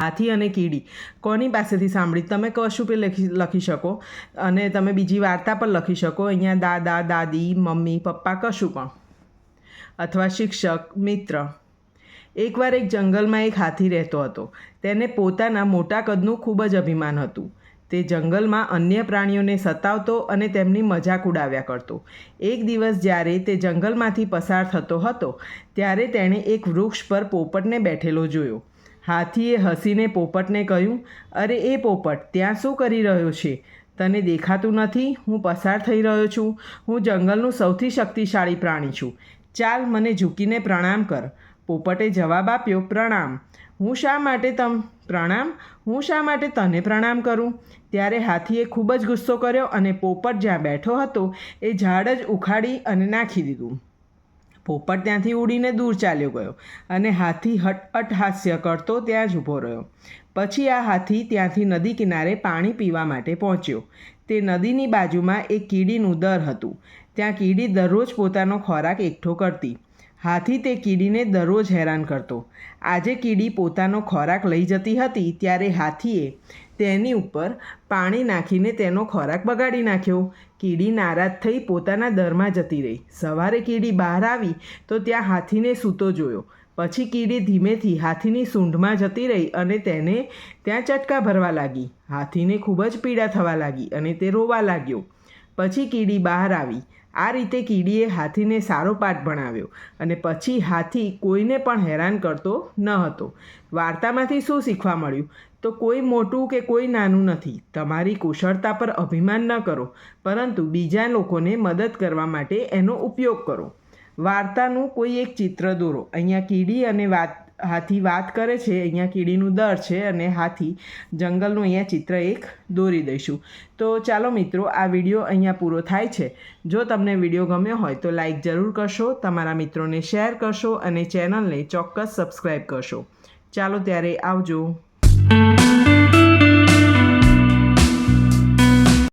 હાથી અને કીડી. કોની પાસેથી સાંભળી? તમે કશું પણ લખી લખી શકો. અને તમે બીજી વાર્તા પણ લખી શકો. અહીંયા દાદા, દાદી, મમ્મી, પપ્પા કશું પણ. અથવા શિક્ષક, મિત્ર. એકવાર એક જંગલમાં એક હાથી રહેતો હતો. તેને પોતાના મોટા કદનું ખૂબ જ અભિમાન હતું. તે જંગલમાં અન્ય પ્રાણીઓને સતાવતો અને તેમની મજાક ઉડાવ્યા કરતો. એક દિવસ જ્યારે તે જંગલમાંથી પસાર થતો હતો, ત્યારે તેણે એક વૃક્ષ પર પોપટને બેઠેલો જોયો. હાથીએ હસીને પોપટને કહ્યું, અરે, એ પોપટ ત્યાં શું કરી રહ્યો છે? તને દેખાતું નથી? હું પસાર થઈ રહ્યો છું. હું જંગલનું સૌથી શક્તિશાળી પ્રાણી છું. ચાલ, મને ઝૂકીને પ્રણામ કર. પોપટે જવાબ આપ્યો, પ્રણામ. હું શા માટે તમ, પ્રણામ? હું શા માટે તને પ્રણામ કરું? ત્યારે હાથીએ ખૂબ જ ગુસ્સો કર્યો અને પોપટ જ્યાં બેઠો હતો, એ ઝાડ જ ઉખાડી અને નાખી દીધું. પોપટ ત્યાંથી ઉડીને દૂર ચાલ્યો ગયો અને હાથી હટ અટહાસ્ય કરતો ત્યાં જ ઊભો રહ્યો. પછી આ હાથી ત્યાંથી નદી કિનારે પાણી પીવા માટે પહોંચ્યો. તે નદીની બાજુમાં એક કીડીનું દર હતું. ત્યાં કીડી દરરોજ પોતાનો ખોરાક એકઠો કરતી. હાથી તે કીડીને દરરોજ હેરાન કરતો. આજે કીડી પોતાનો ખોરાક લઈ જતી હતી ત્યારે હાથીએ તેની ઉપર પાણી નાખીને તેનો ખોરાક બગાડી નાખ્યો. કીડી નારાજ થઈ પોતાના દરમાં જતી રહી. સવારે કીડી બહાર આવી તો ત્યાં હાથીને સૂતો જોયો. પછી કીડી ધીમેથી હાથીની સૂંઢમાં જતી રહી અને તેને ત્યાં ચટકા ભરવા લાગી. હાથીને ખૂબ જ પીડા થવા લાગી અને તે રોવા લાગ્યો. પછી કીડી બહાર આવી. આ રીતે કીડીએ હાથીને સારો પાઠ ભણાવ્યો અને પછી હાથી કોઈને પણ હેરાન કરતો ન હતો. વાર્તામાંથી શું શીખવા મળ્યું? તો કોઈ મોટું કે કોઈ નાનું નથી. તમારી કુશળતા પર અભિમાન ન કરો, પરંતુ બીજા લોકોને મદદ કરવા માટે એનો ઉપયોગ કરો. વાર્તાનું કોઈ એક ચિત્ર દોરો. અહીંયા કીડી અને વાત હાથી વાત કરે છે, અહીંયા કીડીનું દર છે અને હાથી જંગલનું અહીંયા ચિત્ર એક દોરી દઈશું. તો ચાલો મિત્રો, આ વીડિયો અહીંયા પૂરો થાય છે. જો તમને વીડિયો ગમ્યો હોય તો લાઈક જરૂર કરશો, તમારા મિત્રોને શેર કરશો અને ચેનલને ચોક્કસ સબસ્ક્રાઈબ કરશો. ચાલો ત્યારે આવજો.